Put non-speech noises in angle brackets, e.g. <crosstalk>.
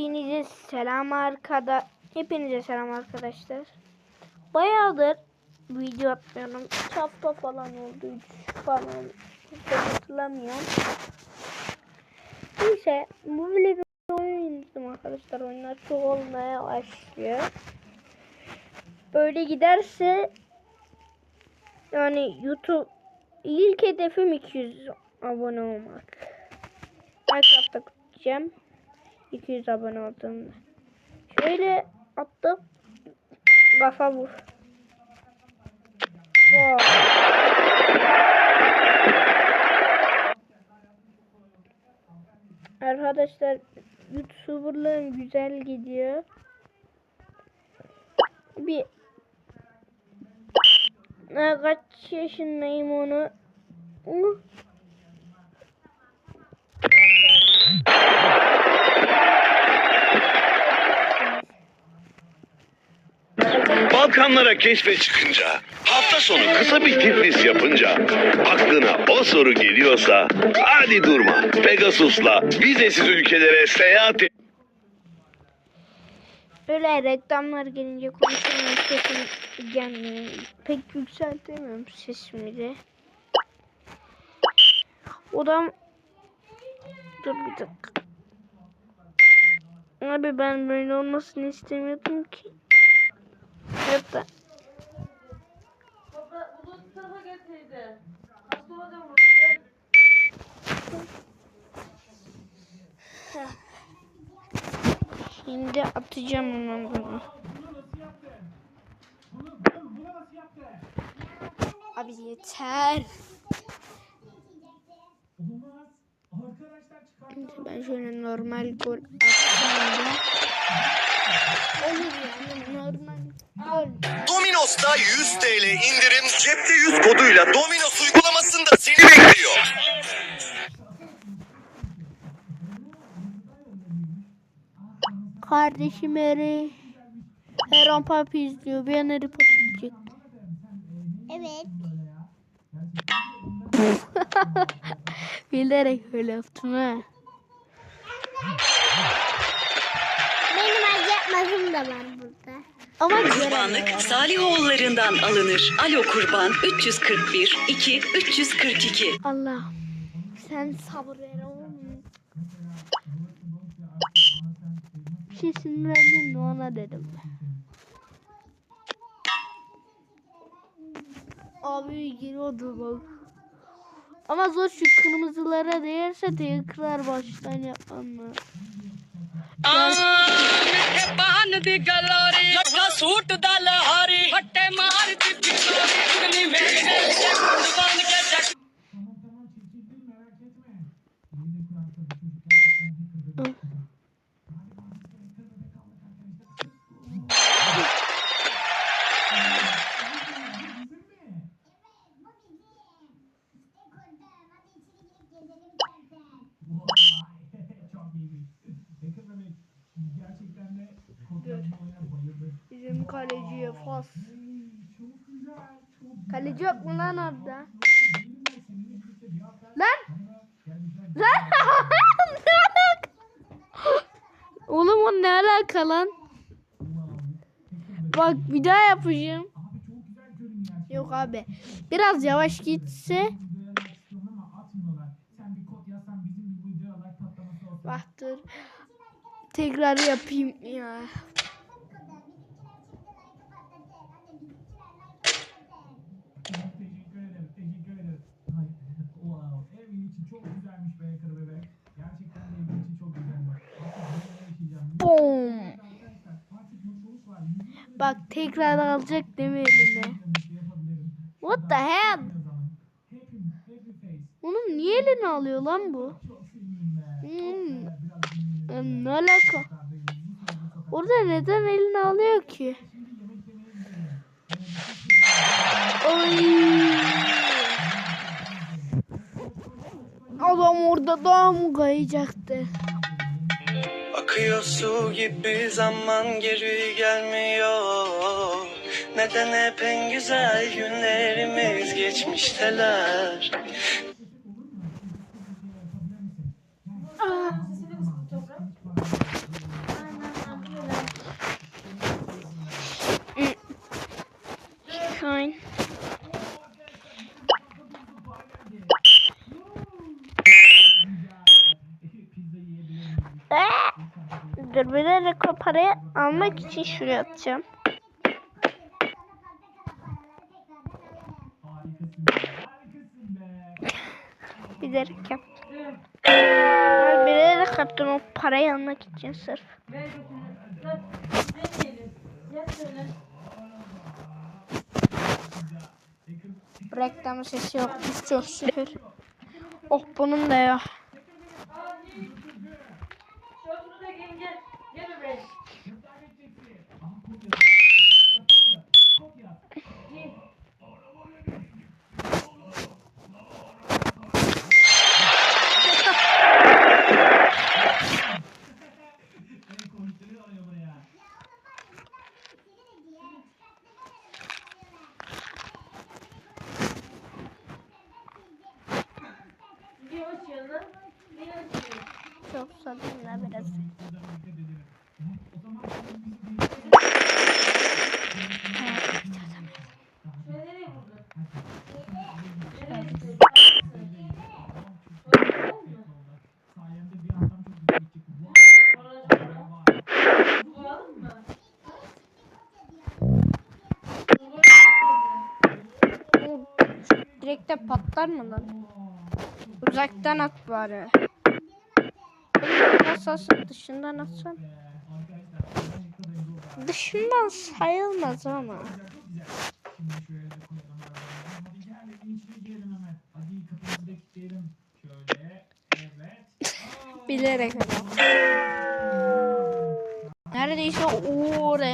Hepinize selam arkada. Hepinize selam arkadaşlar. Bayağıdır video atmıyorum. 3 hafta falan oldu. 3 falan. Hiç hatırlamıyorum. Neyse bu bile bir oyun indirdim arkadaşlar. Oyunlar çok olmaya başlıyor. Böyle giderse yani YouTube ilk hedefim 200 abone olmak. Minecraft'ta kutlayacağım. 200 abone olduğumda. Şöyle attım. Kafa vur. Wow. Arkadaşlar YouTuber'lığım güzel gidiyor. Bir ne kaç yaşındayım onu onu Balkanlara keşfe çıkınca, hafta sonu kısa bir Tiflis yapınca, aklına o soru geliyorsa, hadi durma. Pegasus'la vizesiz ülkelere seyahat et. Öyle reklamlar gelince konuşamıyorum sesim gelmiyor. Pek yükseltemiyorum sesimi de. Odam Dur bir dakika. Abi ben böyle olmasını istemiyordum ki. Olacağım. şimdi atacağım hemen bunu. Abi yeter. Şimdi ben şöyle normal gol da olur yani normal. Domino's'ta 100 TL indirim cepte 100 koduyla Domino's uygulamasında seni bekliyor. Kardeşim Eri her an Papi izliyor. Bir an Harry Potter diyecek. Evet. <laughs> Bilerek öyle yaptım ha. Acıtmasım da var burada. Ama Kurbanlık Salihoğullarından alınır. Alo kurban 341 2 342. Allah. Sen sabır ver oğlum. Bir şey sinirlendim de ona dedim. Abi giriyordu bak. Ama zor şu kırmızılara değerse tekrar baştan yapmam lazım. ਪਾਨ ਦੀ ਗਲੋਰੀ ਲੱਗਾ suit ਦਾ ਲਹਾਰੀ Bizim kaleciye fas. Kaleci yok mu lan orada? Lan! Lan! <laughs> Oğlum o ne alaka lan? Bak bir daha yapacağım. Yok abi. Biraz yavaş gitse. Bak dur. Tekrar yapayım ya. Yüzü Bak tekrar alacak değil mi eline? What the hell? Onun niye elini alıyor lan bu? Hmm. Ne alaka? Orada neden elini alıyor ki? Ay. Adam orada daha mı kayacaktı? Akıyor su gibi zaman geri gelmiyor. Neden hep en güzel günlerimiz geçmişteler. Dur bilerek o parayı almak için şuraya atacağım. Bilerek yaptım. Bilerek yaptım o parayı almak için sırf. Reklam sesi yokmuş çok şükür. Oh bunun da ya. Gel Çok sadımla biraz. Buradan dikkat edelim. O zaman bizim bir Şöyle nereye vurdun? Nereye vurdun? sayemde bir adam çok güzel gidecek. Orada şöyle. Vay. Koyalım mı? Oo, Direkt de patlar mı lan? Uzaktan at bari. Nasıl dışından atsan? Dışından sayılmaz ama. Bilerek ama. Neredeyse oraya